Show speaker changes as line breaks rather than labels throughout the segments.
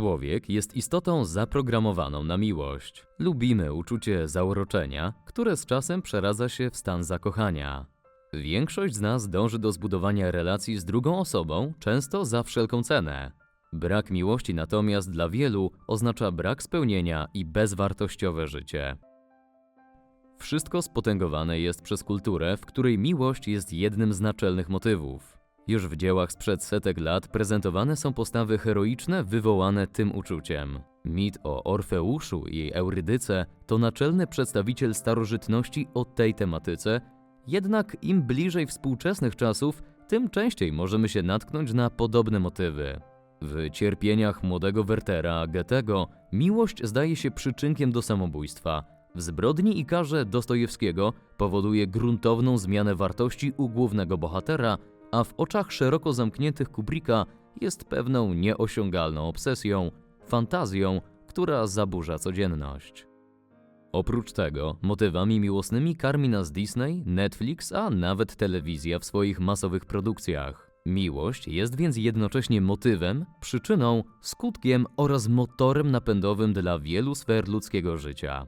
Człowiek jest istotą zaprogramowaną na miłość. Lubimy uczucie zauroczenia, które z czasem przeradza się w stan zakochania. Większość z nas dąży do zbudowania relacji z drugą osobą, często za wszelką cenę. Brak miłości natomiast dla wielu oznacza brak spełnienia i bezwartościowe życie. Wszystko spotęgowane jest przez kulturę, w której miłość jest jednym z naczelnych motywów. Już w dziełach sprzed setek lat prezentowane są postawy heroiczne wywołane tym uczuciem. Mit o Orfeuszu i Eurydyce to naczelny przedstawiciel starożytności o tej tematyce, jednak im bliżej współczesnych czasów, tym częściej możemy się natknąć na podobne motywy. W cierpieniach młodego Wertera Goethego miłość zdaje się przyczynkiem do samobójstwa. W zbrodni i karze Dostojewskiego powoduje gruntowną zmianę wartości u głównego bohatera, a w oczach szeroko zamkniętych Kubricka jest pewną nieosiągalną obsesją, fantazją, która zaburza codzienność. Oprócz tego, motywami miłosnymi karmi nas Disney, Netflix, a nawet telewizja w swoich masowych produkcjach. Miłość jest więc jednocześnie motywem, przyczyną, skutkiem oraz motorem napędowym dla wielu sfer ludzkiego życia.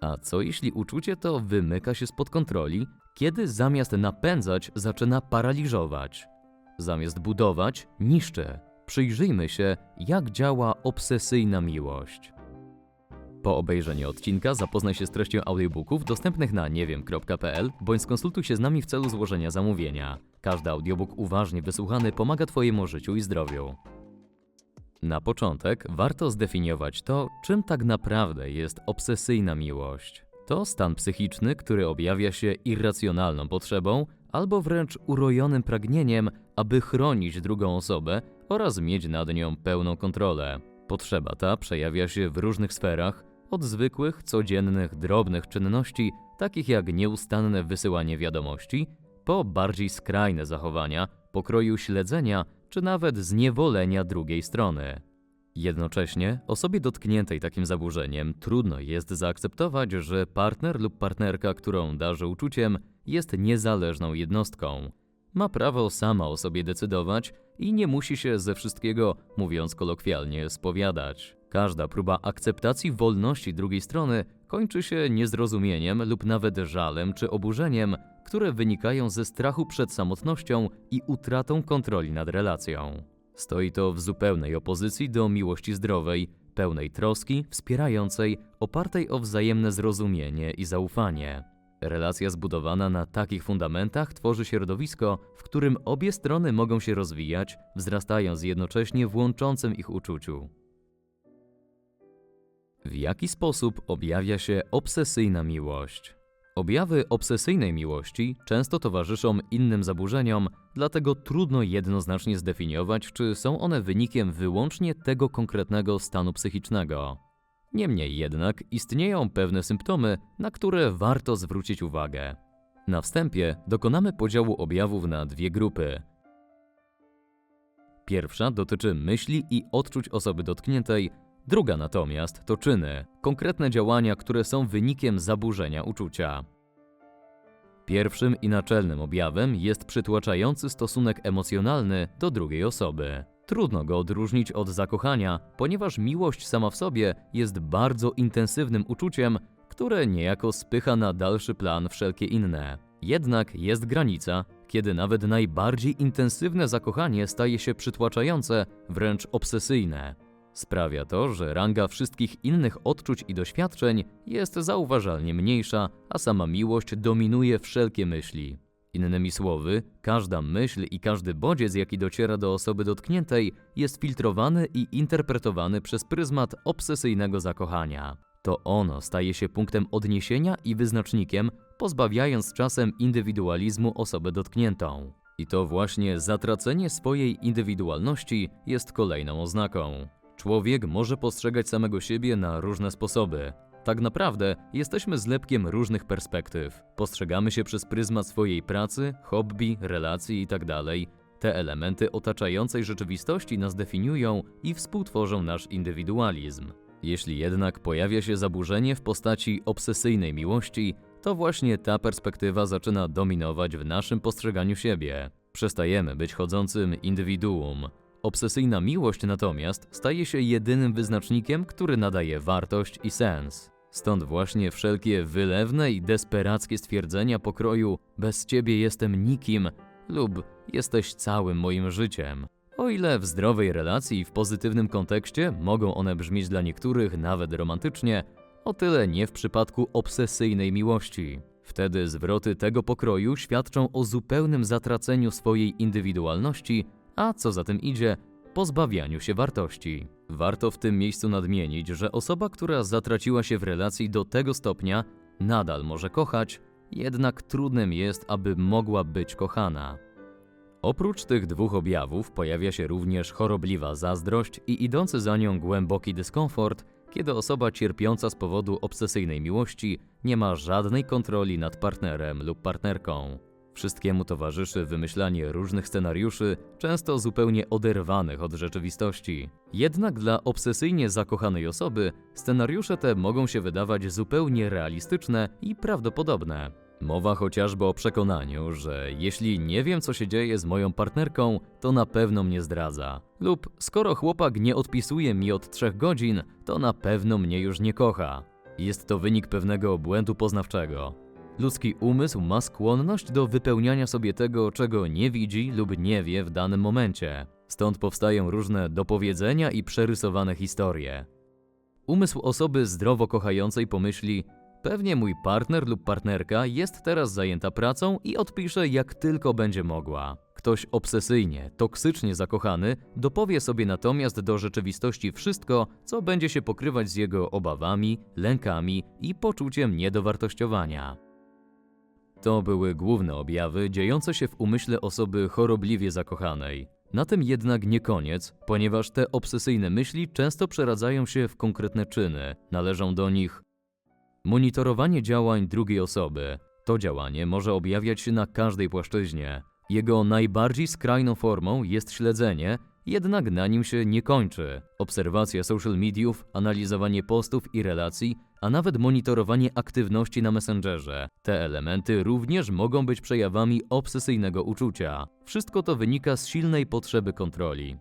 A co jeśli uczucie to wymyka się spod kontroli, kiedy zamiast napędzać zaczyna paraliżować? Zamiast budować, niszczy. Przyjrzyjmy się, jak działa obsesyjna miłość. Po obejrzeniu odcinka zapoznaj się z treścią audiobooków dostępnych na niewiem.pl bądź skonsultuj się z nami w celu złożenia zamówienia. Każdy audiobook uważnie wysłuchany pomaga Twojemu życiu i zdrowiu. Na początek warto zdefiniować to, czym tak naprawdę jest obsesyjna miłość. To stan psychiczny, który objawia się irracjonalną potrzebą albo wręcz urojonym pragnieniem, aby chronić drugą osobę oraz mieć nad nią pełną kontrolę. Potrzeba ta przejawia się w różnych sferach, od zwykłych, codziennych, drobnych czynności, takich jak nieustanne wysyłanie wiadomości, po bardziej skrajne zachowania, pokroju śledzenia czy nawet zniewolenia drugiej strony. Jednocześnie osobie dotkniętej takim zaburzeniem trudno jest zaakceptować, że partner lub partnerka, którą darzy uczuciem, jest niezależną jednostką. Ma prawo sama o sobie decydować i nie musi się ze wszystkiego, mówiąc kolokwialnie, spowiadać. Każda próba akceptacji wolności drugiej strony kończy się niezrozumieniem lub nawet żalem czy oburzeniem, które wynikają ze strachu przed samotnością i utratą kontroli nad relacją. Stoi to w zupełnej opozycji do miłości zdrowej, pełnej troski, wspierającej, opartej o wzajemne zrozumienie i zaufanie. Relacja zbudowana na takich fundamentach tworzy środowisko, w którym obie strony mogą się rozwijać, wzrastając jednocześnie w łączącym ich uczuciu. W jaki sposób objawia się obsesyjna miłość? Objawy obsesyjnej miłości często towarzyszą innym zaburzeniom, dlatego trudno jednoznacznie zdefiniować, czy są one wynikiem wyłącznie tego konkretnego stanu psychicznego. Niemniej jednak istnieją pewne symptomy, na które warto zwrócić uwagę. Na wstępie dokonamy podziału objawów na dwie grupy. Pierwsza dotyczy myśli i odczuć osoby dotkniętej, druga natomiast to czyny, konkretne działania, które są wynikiem zaburzenia uczucia. Pierwszym i naczelnym objawem jest przytłaczający stosunek emocjonalny do drugiej osoby. Trudno go odróżnić od zakochania, ponieważ miłość sama w sobie jest bardzo intensywnym uczuciem, które niejako spycha na dalszy plan wszelkie inne. Jednak jest granica, kiedy nawet najbardziej intensywne zakochanie staje się przytłaczające, wręcz obsesyjne. Sprawia to, że ranga wszystkich innych odczuć i doświadczeń jest zauważalnie mniejsza, a sama miłość dominuje wszelkie myśli. Innymi słowy, każda myśl i każdy bodziec, jaki dociera do osoby dotkniętej, jest filtrowany i interpretowany przez pryzmat obsesyjnego zakochania. To ono staje się punktem odniesienia i wyznacznikiem, pozbawiając czasem indywidualizmu osobę dotkniętą. I to właśnie zatracenie swojej indywidualności jest kolejną oznaką. Człowiek może postrzegać samego siebie na różne sposoby. Tak naprawdę jesteśmy zlepkiem różnych perspektyw. Postrzegamy się przez pryzmat swojej pracy, hobby, relacji itd. Te elementy otaczającej rzeczywistości nas definiują i współtworzą nasz indywidualizm. Jeśli jednak pojawia się zaburzenie w postaci obsesyjnej miłości, to właśnie ta perspektywa zaczyna dominować w naszym postrzeganiu siebie. Przestajemy być chodzącym indywiduum. Obsesyjna miłość natomiast staje się jedynym wyznacznikiem, który nadaje wartość i sens. Stąd właśnie wszelkie wylewne i desperackie stwierdzenia pokroju bez ciebie jestem nikim lub jesteś całym moim życiem. O ile w zdrowej relacji i w pozytywnym kontekście mogą one brzmieć dla niektórych nawet romantycznie, o tyle nie w przypadku obsesyjnej miłości. Wtedy zwroty tego pokroju świadczą o zupełnym zatraceniu swojej indywidualności, a co za tym idzie, pozbawianiu się wartości. Warto w tym miejscu nadmienić, że osoba, która zatraciła się w relacji do tego stopnia, nadal może kochać, jednak trudnym jest, aby mogła być kochana. Oprócz tych dwóch objawów pojawia się również chorobliwa zazdrość i idący za nią głęboki dyskomfort, kiedy osoba cierpiąca z powodu obsesyjnej miłości nie ma żadnej kontroli nad partnerem lub partnerką. Wszystkiemu towarzyszy wymyślanie różnych scenariuszy, często zupełnie oderwanych od rzeczywistości. Jednak dla obsesyjnie zakochanej osoby scenariusze te mogą się wydawać zupełnie realistyczne i prawdopodobne. Mowa chociażby o przekonaniu, że jeśli nie wiem, co się dzieje z moją partnerką, to na pewno mnie zdradza. Lub skoro chłopak nie odpisuje mi od trzech godzin, to na pewno mnie już nie kocha. Jest to wynik pewnego błędu poznawczego. Ludzki umysł ma skłonność do wypełniania sobie tego, czego nie widzi lub nie wie w danym momencie. Stąd powstają różne dopowiedzenia i przerysowane historie. Umysł osoby zdrowo kochającej pomyśli: Pewnie mój partner lub partnerka jest teraz zajęta pracą i odpisze jak tylko będzie mogła. Ktoś obsesyjnie, toksycznie zakochany dopowie sobie natomiast do rzeczywistości wszystko, co będzie się pokrywać z jego obawami, lękami i poczuciem niedowartościowania. To były główne objawy dziejące się w umyśle osoby chorobliwie zakochanej. Na tym jednak nie koniec, ponieważ te obsesyjne myśli często przeradzają się w konkretne czyny. Należą do nich monitorowanie działań drugiej osoby. To działanie może objawiać się na każdej płaszczyźnie. Jego najbardziej skrajną formą jest śledzenie, jednak na nim się nie kończy. Obserwacja social mediów, analizowanie postów i relacji, a nawet monitorowanie aktywności na Messengerze. Te elementy również mogą być przejawami obsesyjnego uczucia. Wszystko to wynika z silnej potrzeby kontroli.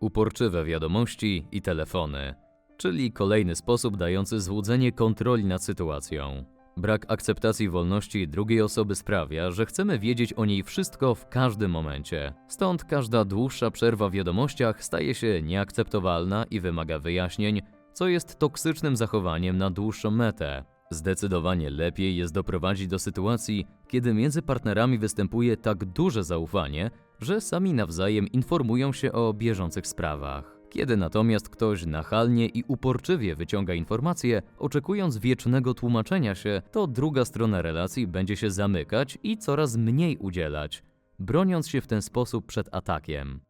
Uporczywe wiadomości i telefony, czyli kolejny sposób dający złudzenie kontroli nad sytuacją. Brak akceptacji wolności drugiej osoby sprawia, że chcemy wiedzieć o niej wszystko w każdym momencie. Stąd każda dłuższa przerwa w wiadomościach staje się nieakceptowalna i wymaga wyjaśnień, co jest toksycznym zachowaniem na dłuższą metę. Zdecydowanie lepiej jest doprowadzić do sytuacji, kiedy między partnerami występuje tak duże zaufanie, że sami nawzajem informują się o bieżących sprawach. Kiedy natomiast ktoś nachalnie i uporczywie wyciąga informacje, oczekując wiecznego tłumaczenia się, to druga strona relacji będzie się zamykać i coraz mniej udzielać, broniąc się w ten sposób przed atakiem.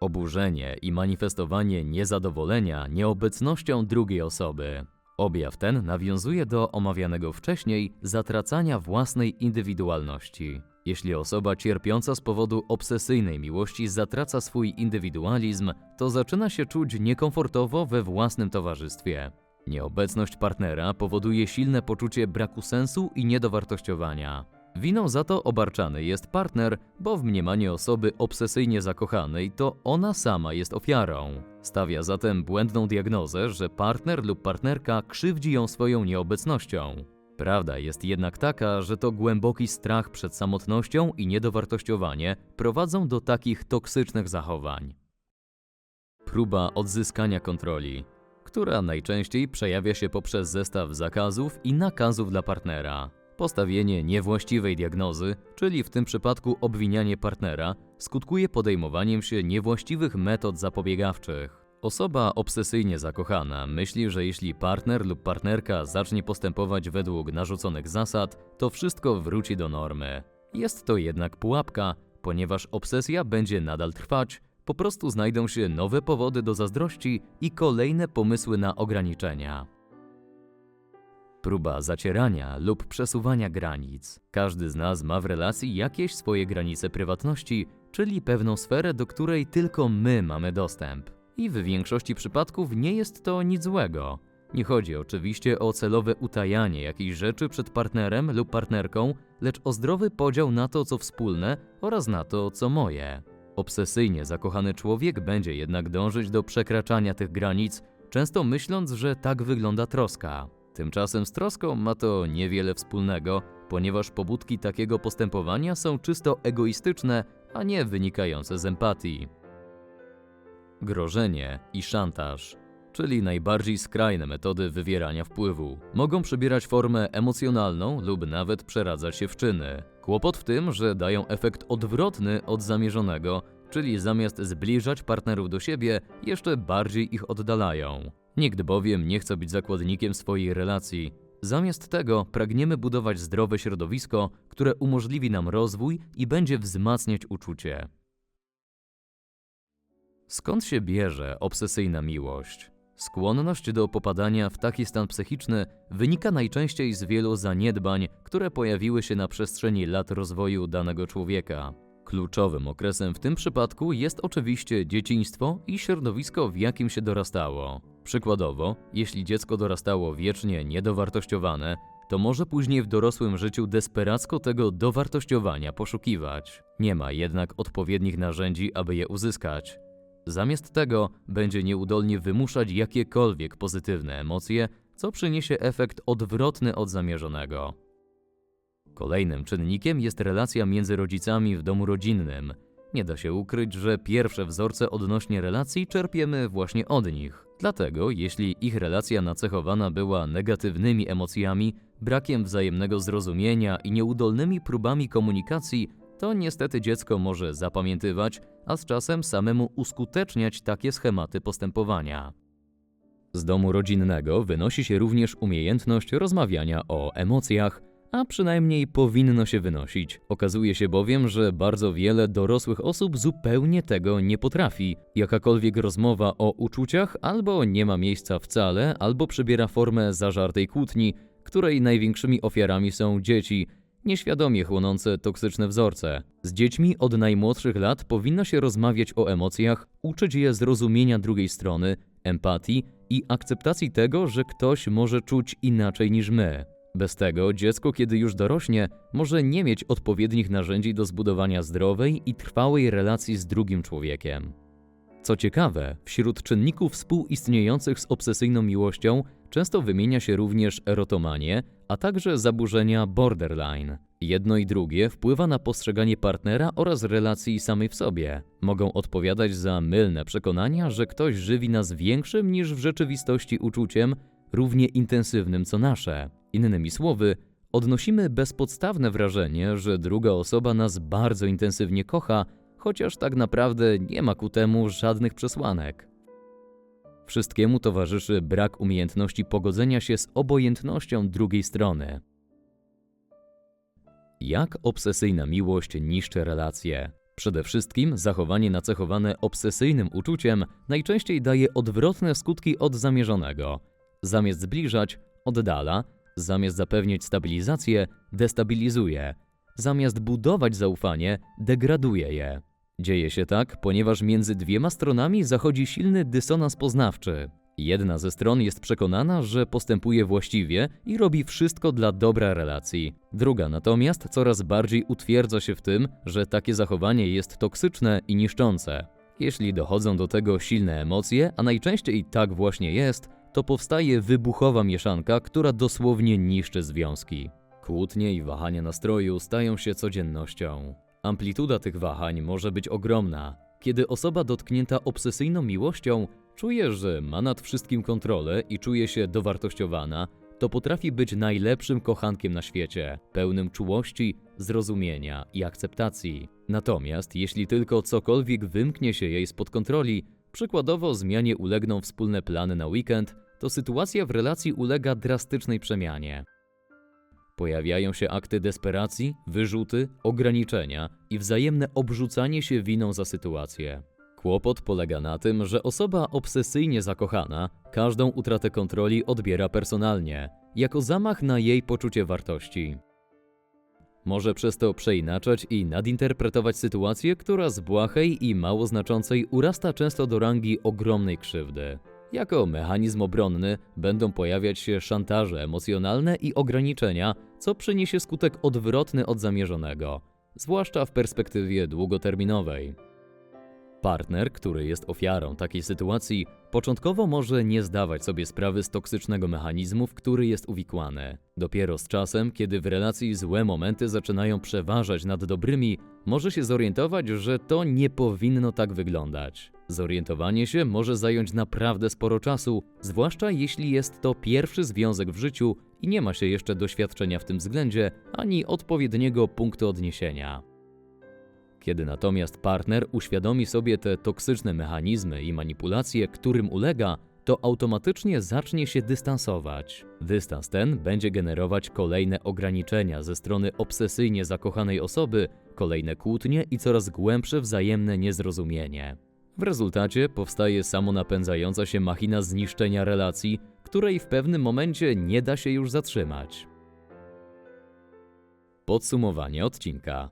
Oburzenie i manifestowanie niezadowolenia nieobecnością drugiej osoby. Objaw ten nawiązuje do omawianego wcześniej zatracania własnej indywidualności. Jeśli osoba cierpiąca z powodu obsesyjnej miłości zatraca swój indywidualizm, to zaczyna się czuć niekomfortowo we własnym towarzystwie. Nieobecność partnera powoduje silne poczucie braku sensu i niedowartościowania. Winą za to obarczany jest partner, bo w mniemaniu osoby obsesyjnie zakochanej to ona sama jest ofiarą. Stawia zatem błędną diagnozę, że partner lub partnerka krzywdzi ją swoją nieobecnością. Prawda jest jednak taka, że to głęboki strach przed samotnością i niedowartościowanie prowadzą do takich toksycznych zachowań. Próba odzyskania kontroli, która najczęściej przejawia się poprzez zestaw zakazów i nakazów dla partnera. Postawienie niewłaściwej diagnozy, czyli w tym przypadku obwinianie partnera, skutkuje podejmowaniem się niewłaściwych metod zapobiegawczych. Osoba obsesyjnie zakochana myśli, że jeśli partner lub partnerka zacznie postępować według narzuconych zasad, to wszystko wróci do normy. Jest to jednak pułapka, ponieważ obsesja będzie nadal trwać, po prostu znajdą się nowe powody do zazdrości i kolejne pomysły na ograniczenia. Próba zacierania lub przesuwania granic. Każdy z nas ma w relacji jakieś swoje granice prywatności, czyli pewną sferę, do której tylko my mamy dostęp. I w większości przypadków nie jest to nic złego. Nie chodzi oczywiście o celowe utajanie jakiejś rzeczy przed partnerem lub partnerką, lecz o zdrowy podział na to, co wspólne oraz na to, co moje. Obsesyjnie zakochany człowiek będzie jednak dążyć do przekraczania tych granic, często myśląc, że tak wygląda troska. Tymczasem z troską ma to niewiele wspólnego, ponieważ pobudki takiego postępowania są czysto egoistyczne, a nie wynikające z empatii. Grożenie i szantaż, czyli najbardziej skrajne metody wywierania wpływu, mogą przybierać formę emocjonalną lub nawet przeradzać się w czyny. Kłopot w tym, że dają efekt odwrotny od zamierzonego, czyli zamiast zbliżać partnerów do siebie, jeszcze bardziej ich oddalają. Nikt bowiem nie chce być zakładnikiem swojej relacji. Zamiast tego pragniemy budować zdrowe środowisko, które umożliwi nam rozwój i będzie wzmacniać uczucie. Skąd się bierze obsesyjna miłość? Skłonność do popadania w taki stan psychiczny wynika najczęściej z wielu zaniedbań, które pojawiły się na przestrzeni lat rozwoju danego człowieka. Kluczowym okresem w tym przypadku jest oczywiście dzieciństwo i środowisko, w jakim się dorastało. Przykładowo, jeśli dziecko dorastało wiecznie niedowartościowane, to może później w dorosłym życiu desperacko tego dowartościowania poszukiwać. Nie ma jednak odpowiednich narzędzi, aby je uzyskać. Zamiast tego będzie nieudolnie wymuszać jakiekolwiek pozytywne emocje, co przyniesie efekt odwrotny od zamierzonego. Kolejnym czynnikiem jest relacja między rodzicami w domu rodzinnym. Nie da się ukryć, że pierwsze wzorce odnośnie relacji czerpiemy właśnie od nich. Dlatego, jeśli ich relacja nacechowana była negatywnymi emocjami, brakiem wzajemnego zrozumienia i nieudolnymi próbami komunikacji, to niestety dziecko może zapamiętywać, a z czasem samemu uskuteczniać takie schematy postępowania. Z domu rodzinnego wynosi się również umiejętność rozmawiania o emocjach, a przynajmniej powinno się wynosić. Okazuje się bowiem, że bardzo wiele dorosłych osób zupełnie tego nie potrafi. Jakakolwiek rozmowa o uczuciach albo nie ma miejsca wcale, albo przybiera formę zażartej kłótni, której największymi ofiarami są dzieci, nieświadomie chłonące toksyczne wzorce. Z dziećmi od najmłodszych lat powinno się rozmawiać o emocjach, uczyć je zrozumienia drugiej strony, empatii i akceptacji tego, że ktoś może czuć inaczej niż my. Bez tego dziecko, kiedy już dorośnie, może nie mieć odpowiednich narzędzi do zbudowania zdrowej i trwałej relacji z drugim człowiekiem. Co ciekawe, wśród czynników współistniejących z obsesyjną miłością często wymienia się również erotomanię, a także zaburzenia borderline. Jedno i drugie wpływa na postrzeganie partnera oraz relacji samej w sobie. Mogą odpowiadać za mylne przekonania, że ktoś żywi nas większym niż w rzeczywistości uczuciem, równie intensywnym co nasze. Innymi słowy, odnosimy bezpodstawne wrażenie, że druga osoba nas bardzo intensywnie kocha, chociaż tak naprawdę nie ma ku temu żadnych przesłanek. Wszystkiemu towarzyszy brak umiejętności pogodzenia się z obojętnością drugiej strony. Jak obsesyjna miłość niszczy relacje? Przede wszystkim zachowanie nacechowane obsesyjnym uczuciem najczęściej daje odwrotne skutki od zamierzonego. Zamiast zbliżać, oddala, zamiast zapewniać stabilizację, destabilizuje, zamiast budować zaufanie, degraduje je. Dzieje się tak, ponieważ między dwiema stronami zachodzi silny dysonans poznawczy. Jedna ze stron jest przekonana, że postępuje właściwie i robi wszystko dla dobra relacji. Druga natomiast coraz bardziej utwierdza się w tym, że takie zachowanie jest toksyczne i niszczące. Jeśli dochodzą do tego silne emocje, a najczęściej tak właśnie jest, to powstaje wybuchowa mieszanka, która dosłownie niszczy związki. Kłótnie i wahania nastroju stają się codziennością. Amplituda tych wahań może być ogromna. Kiedy osoba dotknięta obsesyjną miłością czuje, że ma nad wszystkim kontrolę i czuje się dowartościowana, to potrafi być najlepszym kochankiem na świecie, pełnym czułości, zrozumienia i akceptacji. Natomiast jeśli tylko cokolwiek wymknie się jej spod kontroli, przykładowo zmianie ulegną wspólne plany na weekend, to sytuacja w relacji ulega drastycznej przemianie. Pojawiają się akty desperacji, wyrzuty, ograniczenia i wzajemne obrzucanie się winą za sytuację. Kłopot polega na tym, że osoba obsesyjnie zakochana każdą utratę kontroli odbiera personalnie, jako zamach na jej poczucie wartości. Może przez to przeinaczać i nadinterpretować sytuację, która z błahej i mało znaczącej urasta często do rangi ogromnej krzywdy. Jako mechanizm obronny będą pojawiać się szantaże emocjonalne i ograniczenia, co przyniesie skutek odwrotny od zamierzonego, zwłaszcza w perspektywie długoterminowej. Partner, który jest ofiarą takiej sytuacji, początkowo może nie zdawać sobie sprawy z toksycznego mechanizmu, w który jest uwikłany. Dopiero z czasem, kiedy w relacji złe momenty zaczynają przeważać nad dobrymi, może się zorientować, że to nie powinno tak wyglądać. Zorientowanie się może zająć naprawdę sporo czasu, zwłaszcza jeśli jest to pierwszy związek w życiu i nie ma się jeszcze doświadczenia w tym względzie ani odpowiedniego punktu odniesienia. Kiedy natomiast partner uświadomi sobie te toksyczne mechanizmy i manipulacje, którym ulega, to automatycznie zacznie się dystansować. Dystans ten będzie generować kolejne ograniczenia ze strony obsesyjnie zakochanej osoby, kolejne kłótnie i coraz głębsze wzajemne niezrozumienie. W rezultacie powstaje samonapędzająca się machina zniszczenia relacji, której w pewnym momencie nie da się już zatrzymać. Podsumowanie odcinka.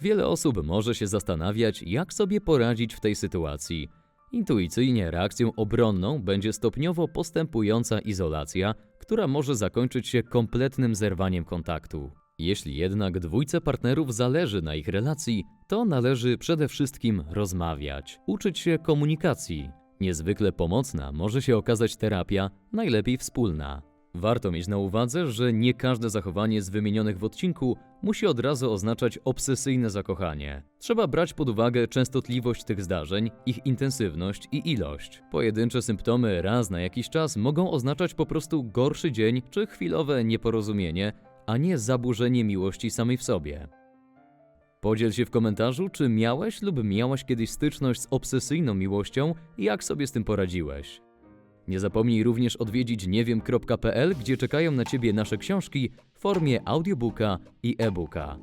Wiele osób może się zastanawiać, jak sobie poradzić w tej sytuacji. Intuicyjnie reakcją obronną będzie stopniowo postępująca izolacja, która może zakończyć się kompletnym zerwaniem kontaktu. Jeśli jednak dwójce partnerów zależy na ich relacji, to należy przede wszystkim rozmawiać, uczyć się komunikacji. Niezwykle pomocna może się okazać terapia, najlepiej wspólna. Warto mieć na uwadze, że nie każde zachowanie z wymienionych w odcinku musi od razu oznaczać obsesyjne zakochanie. Trzeba brać pod uwagę częstotliwość tych zdarzeń, ich intensywność i ilość. Pojedyncze symptomy raz na jakiś czas mogą oznaczać po prostu gorszy dzień czy chwilowe nieporozumienie, a nie zaburzenie miłości samej w sobie. Podziel się w komentarzu, czy miałeś lub miałaś kiedyś styczność z obsesyjną miłością i jak sobie z tym poradziłeś. Nie zapomnij również odwiedzić niewiem.pl, gdzie czekają na Ciebie nasze książki w formie audiobooka i e-booka.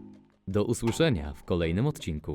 Do usłyszenia w kolejnym odcinku.